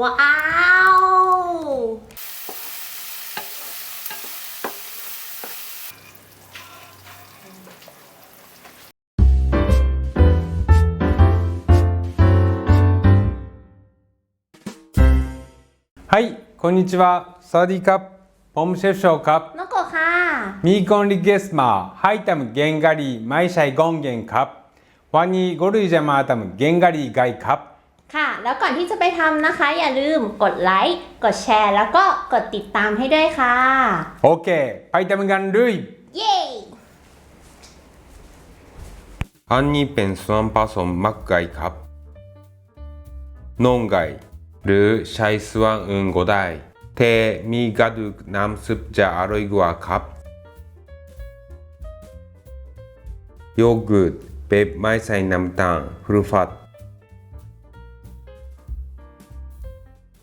ว้าว はい、こんにちは。สวัสดีครับ ผมเชฟโชครับ น้องโกะค่ะ มีคนรีเกสมาให้ทำเกงกะหรี่ไม่ใช่กองเกงครับ วันนี้ก็เลยจะมาทำเ แล้วก่อนที่จะไปทำนะคะ อย่าลืมกดไลค์ กดแชร์ แล้วก็กดติดตามให้ด้วยค่ะ โอเค ไปทำกันเลยเย้อันนี้เป็นส่วนผสมหมักไก่ครับน่องไก่หรือใช้ส่วนอื่นก็ได้แต่มีกระดูกน้ำซุปจะอร่อยกว่าครับโยเกิร์ตแบบไม่ใส่น้ำตาลฟรุฟัด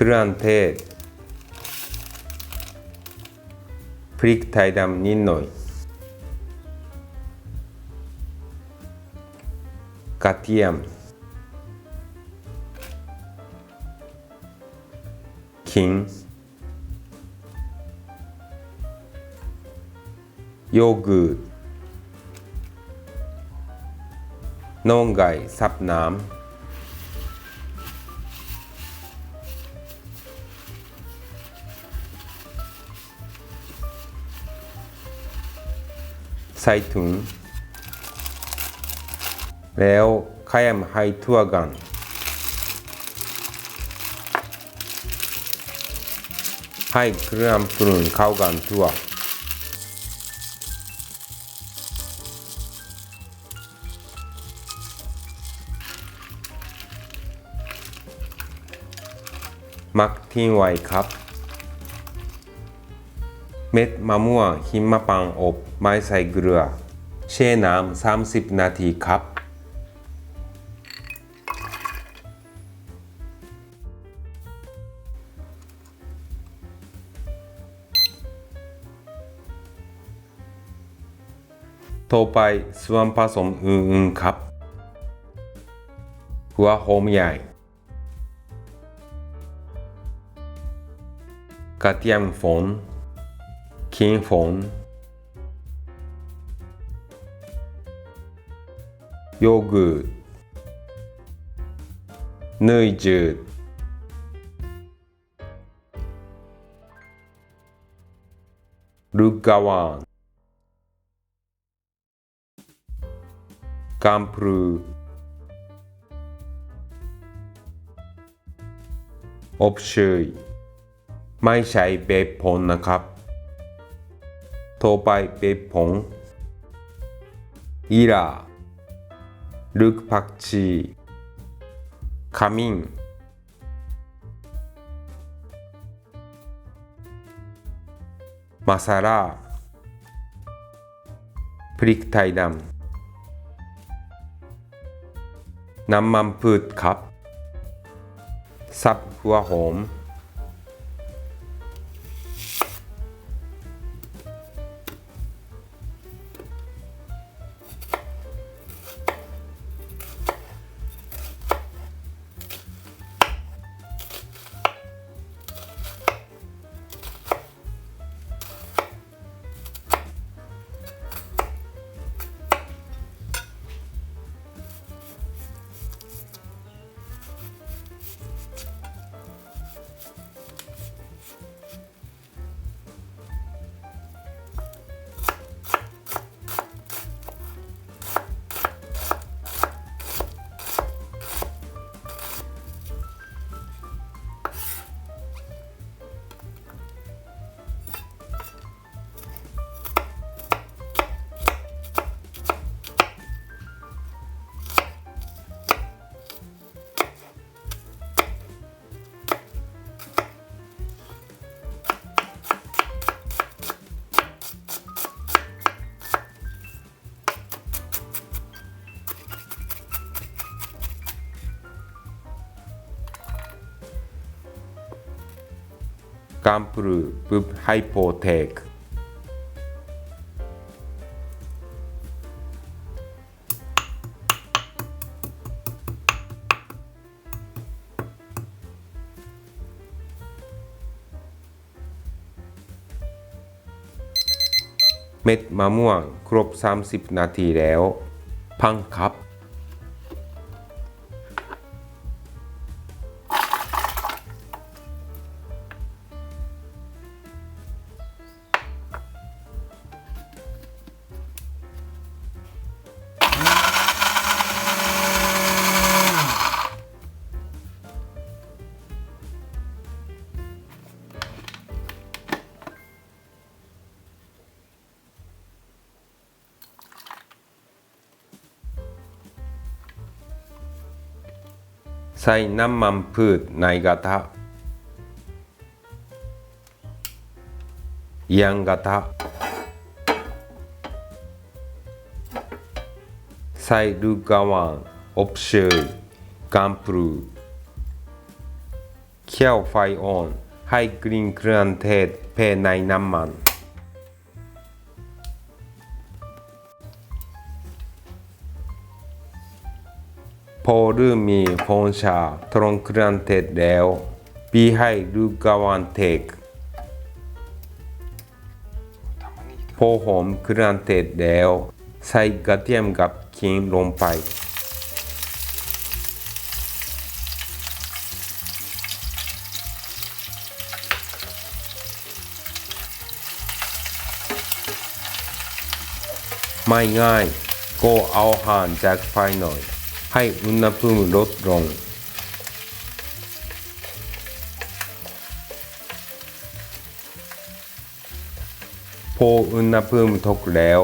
ทศยีราป่นลูกผักชีป่นขมิ้นป่นเกลือ ส่ถุง แล้วขยำให้ทั่วกัน ให้เครื่องปรุงเข้ากันทั่วมักทิ้งไว้ครับ เม็ดมะม่วงหิมะปังอบไม่ใส่เกลือ แช่น้ำ30 นาทีครับ ต่อไปส่วนผสมอื่นๆครับ หัวหอมใหญ่กระเทียมฝน ขิงฝนโยเกิร์ตเนยจืด ลูกกะวานกัมพรูอบเชยไม่ใช่เบบผงนะครับ ต่อไปเบบผงอีราลูกผักชีขมิ้นมาซาลาพริกไทยดำน้ำมันพืชครับสับหัวหอม กัมปรูบุบไฮโปเทคเม็ดมะม่วงครบ 30 นาทีแล้ว พังครับ ใส่น้ำมันพืชในกระทะยังกระทะใส่ลูกกระวานอบเชยกัมปรูเคี่ยวไฟอ่อนให้กลิ่นเครื่องเทศภายในน้ำมัน พอเริ่มมีฟองชาตรงเครื่องเทศแล้วปีให้ลูกกระวานเทกพอหอมครื่องเทศแล้วใส่กระเทียมกับขิงลงไปไม่ง่ายก็เอาห่านจากไฟหน่อย ให้อุณหภูมิลดลง พออุณหภูมิตกแล้ว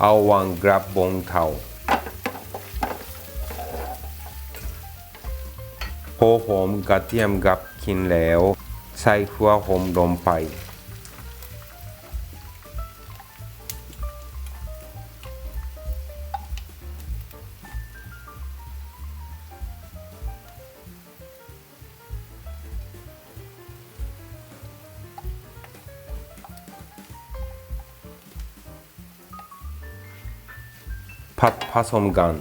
เอาวางกระบงเทาพอหอมกระเทียมกับขิงแล้ว ใส่หัวหอมลงไป ผัดผสมกัน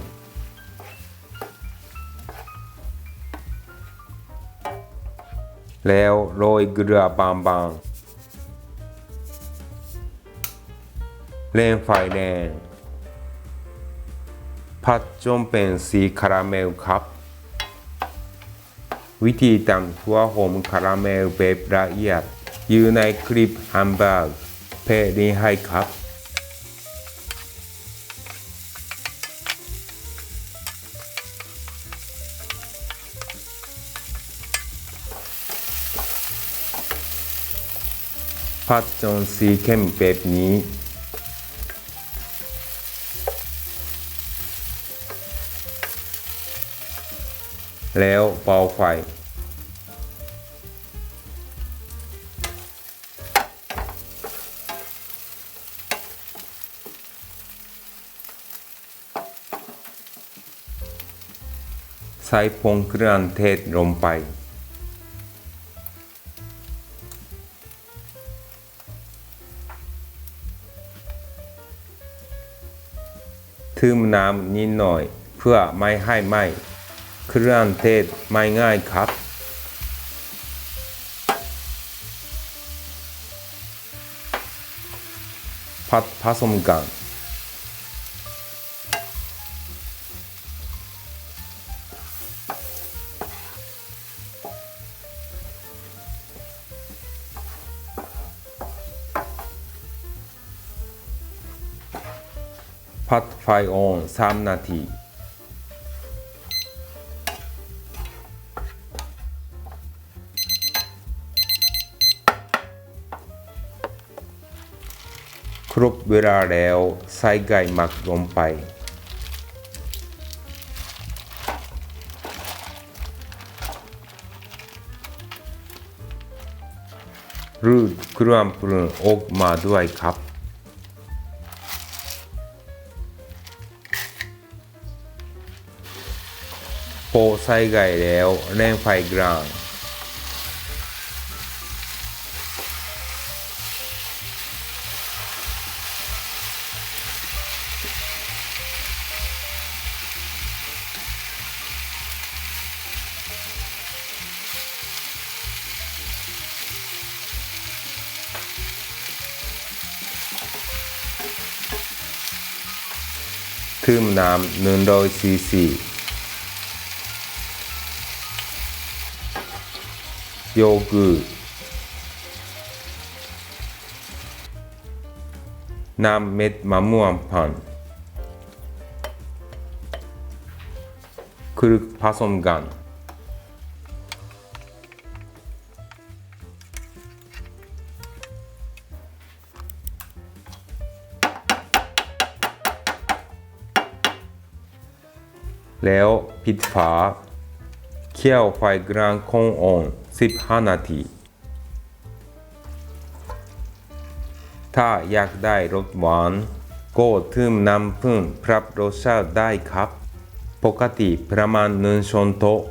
แล้วโรยเกลือบางๆเล่นไฟแดงผัดจนเป็นสีคาราเมลครับ วิธีทำหัวหอมคาราเมลแบบละเอียดอยู่ในคลิปฮัมเบอร์กเพจนี้ให้ครับ ผัดจนสีเข้มแบบนี้ แล้วเบาไฟใส่ผงเครื่องเทศลงไป ทึมน้ำนิดหน่อย เพื่อไม่ให้ไหม้เครื่องเทศไม่ง่ายครับผัดผสมกัน ผัดไฟออน 3 นาที ครบเวลาแล้วใส่ไก่หมักลงไปรูดครื่องปรุงออกมาด้วยครับ โปไซไก่แล้วแรงไฟกลางคลื่นน้ำ100ซีซี โยกิร์ตน้ำเม็ดมะม่วงปั่นคลุกผสมกันแล้วปิดฝาเคี่ยวไฟกลางคงอ่อน 15 นาที ถ้าอยากได้รสหวานก็เติมน้ำผึ้งปรับรสชาติได้ครับ ปกติประมาณหนึ่งช้อนโต๊ะ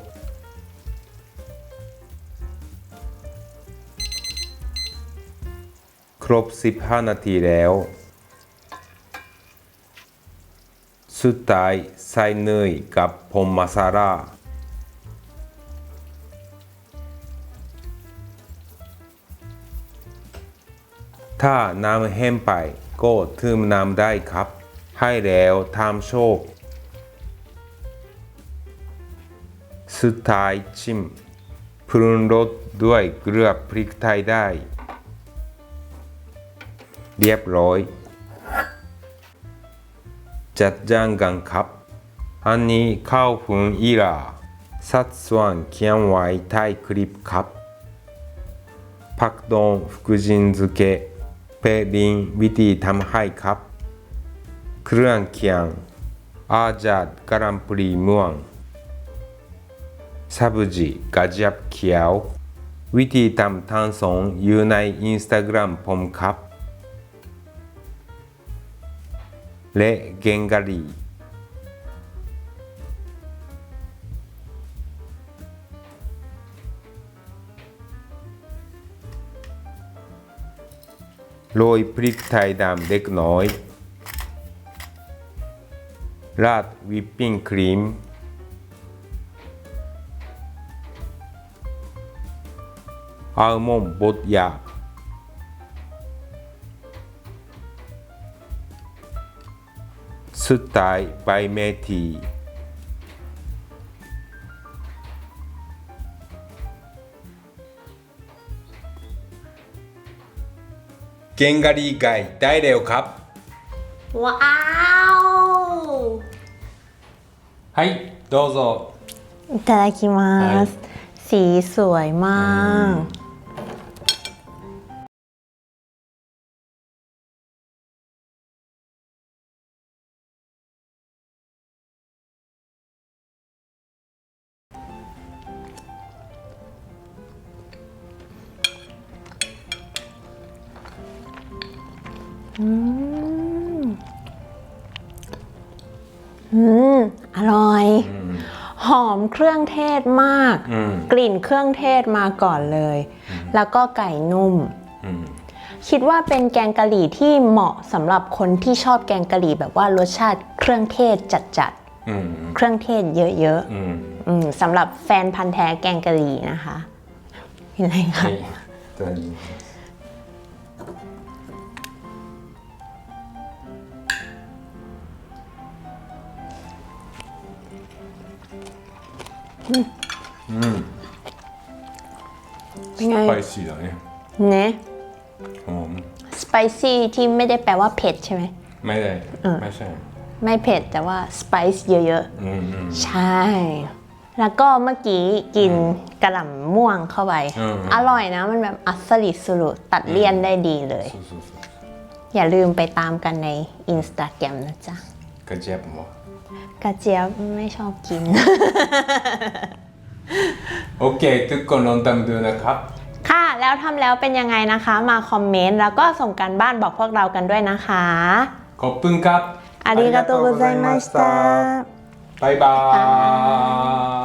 ครบ 15 นาทีแล้วสุดท้ายใส่เนยกับผงมาซาลา ถ้าน้ำแห้งไปก็เติมน้ำได้ครับ ให้แล้วทำโชค สุดท้ายชิมปรุงรสด้วยเกลือพริกไทยได้ เรียบร้อย จัดจานกันครับ อันนี้ข้าวฝุ่นอีลาสัดส่วนเขียนไว้ใต้คลิปครับ ผักดอง福神漬け เป็นลิงวิธีทำให้ครับ เครื่องเคียงอาจาดกรัมปรีม่วงซาบุจิกระจับเขียว วิธีทำทันสงอยู่ในอินสตาแกรมผมครับและเกงกาลี โรยพริกไทยดำเล็กน้อย ราดวิปปิ้งครีม อัลมอนด์บดหยาบสุดท้ายใบเมที เกงกะหรี่ไก่ได้เร็วครับ ว้าว はいどうぞ いただきます สีสวยมาก หอมเครื่องเทศมากอืมกลิ่นเครื่องเทศมาก่อนเลย แล้วก็ไก่นุ่มอืมคิดว่าเป็นแกงกะหรี่ที่เหมาะสำหรับคนที่ชอบแกงกะหรี่แบบว่ารสชาติเครื่องเทศจัดอืมๆเครื่องเทศเยอะอืมๆอืมสำหรับแฟนพันธ์แท้แกงกะหรี่นะคะเห็นไหมคะืมเป็นไง ไปเสียเนี่ยเหอมสไปซี่ที่ไม่ได้แปลว่าเผ็ดใช่ไหม ไม่ได้ไม่ใช่ ไม่เผ็ดแต่ว่าสไปซ์เยอะอือืๆใช่ แล้วก็เมื่อกี้กินกระหล่ำม่วงเข้าไปออร่อยนะมันแบบอัสลิดสรุตัดเลี่ยนได้ดีเลยอย่าลืมไปตามกันในอินสตาแกรมนะจ๊ะ กระเจี๊ยบบ่กระเจี๊ยบไม่ชอบกิน โอเค ทุกคนลองทำดูนะครับ ค่ะ แล้วทำแล้วเป็นยังไงนะคะ มาคอมเมนต์ แล้วก็ส่งการบ้านบอกพวกเรากันด้วยนะคะขอบคุณครับอาริกาโตโกไซมาสตาบายบาย